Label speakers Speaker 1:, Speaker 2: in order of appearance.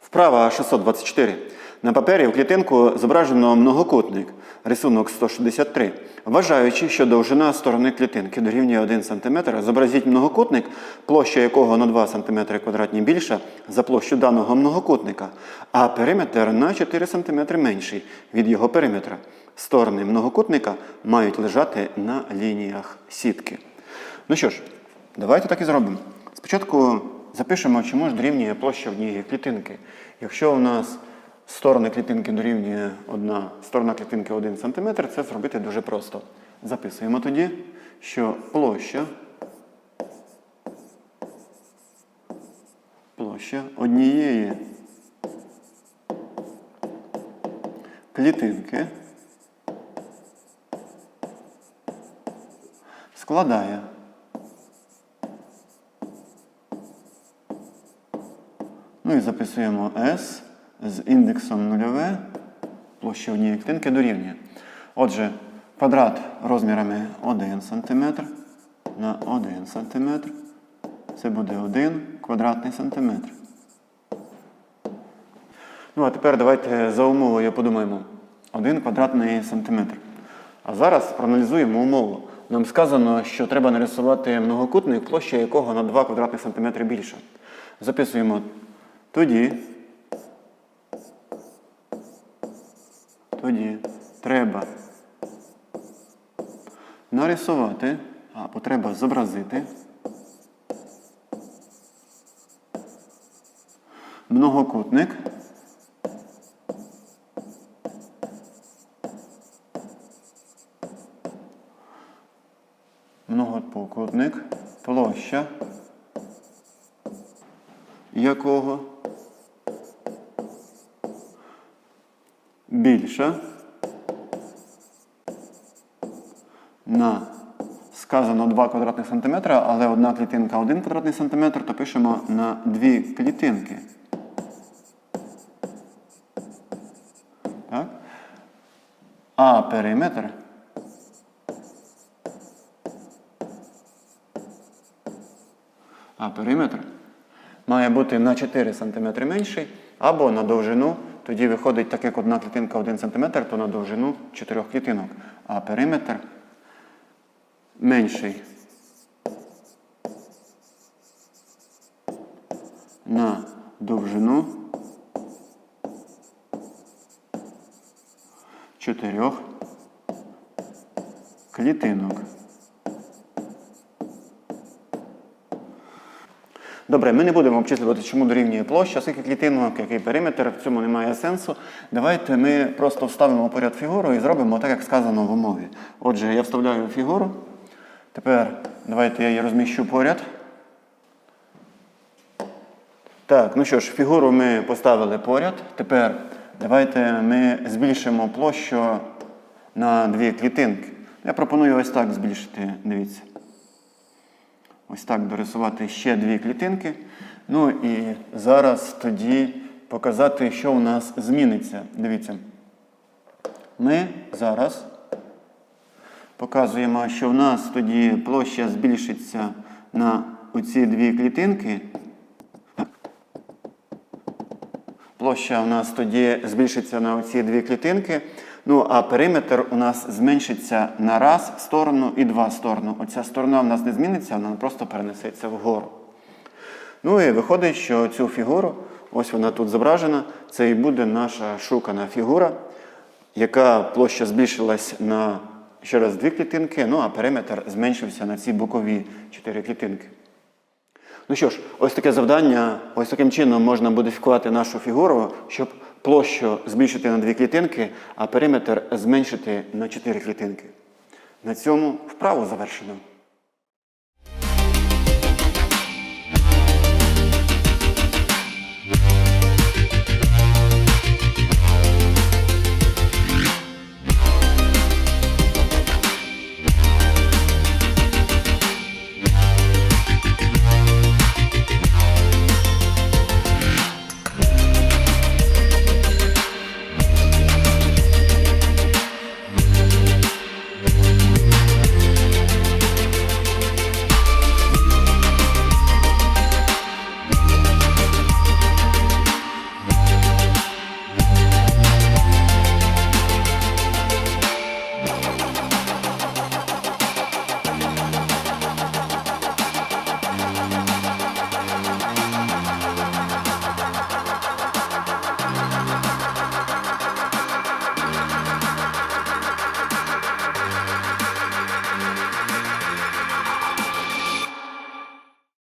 Speaker 1: Вправа 624. На папері в клітинку зображено многокутник, рисунок 163. Вважаючи, що довжина сторони клітинки дорівнює 1 см, зобразіть многокутник, площа якого на 2 см квадратні більша за площу даного многокутника, а периметр на 4 см менший від його периметра. Сторони многокутника мають лежати на лініях сітки. Ну що ж, давайте так і зробимо. Спочатку запишемо, чому ж дорівнює площа однієї клітинки. Якщо у нас сторони клітинки дорівнює одна сторона клітинки 1 см, це зробити дуже просто. Записуємо тоді, що площа, площа однієї клітинки складає Ну і записуємо S з індексом нульове, площа однієї клітинки дорівнює. Отже, квадрат розмірами 1 см на 1 см. Це буде 1 квадратний сантиметр. Ну, а тепер давайте за умовою подумаємо. 1 квадратний сантиметр. А зараз проаналізуємо умову. Нам сказано, що треба нарисувати многокутник, площа якого на 2 квадратних сантиметри більша. Записуємо тоді. Тоді. Треба нарисувати, або треба зобразити. Многокутник. Многокутник, площа. Якого більша на сказано 2 квадратних сантиметра, але одна клітинка 1 квадратний сантиметр, то пишемо на дві клітинки. Так? А периметр А периметр має бути на 4 см менший або на довжину. Тоді виходить, так як одна клітинка 1 см, то на довжину 4 клітинок. А периметр менший на довжину 4 клітинок. Добре, ми не будемо обчислювати, чому дорівнює площа, скільки клітинок, який периметр, в цьому немає сенсу. Давайте ми просто вставимо поряд фігуру і зробимо так, як сказано в умові. Отже, я вставляю фігуру. Тепер давайте я її розміщу поряд. Так, ну що ж, фігуру ми поставили поряд. Тепер давайте ми збільшимо площу на дві клітинки. Я пропоную ось так збільшити, дивіться. Ось так дорисувати ще дві клітинки. Ну і зараз тоді показати, що у нас зміниться. Дивіться. Ми зараз показуємо, що в нас тоді площа збільшиться на оці дві клітинки. Площа у нас тоді збільшиться на оці дві клітинки. Ну, а периметр у нас зменшиться на раз сторону і два сторону. Оця сторона у нас не зміниться, вона просто перенесеться вгору. Ну і виходить, що цю фігуру, ось вона тут зображена, це і буде наша шукана фігура, яка площа збільшилась на ще раз дві клітинки, ну а периметр зменшився на ці бокові чотири клітинки. Ну що ж, ось таке завдання, ось таким чином можна модифікувати нашу фігуру, щоб площу збільшити на дві клітинки, а периметр зменшити на чотири клітинки. На цьому вправу завершено.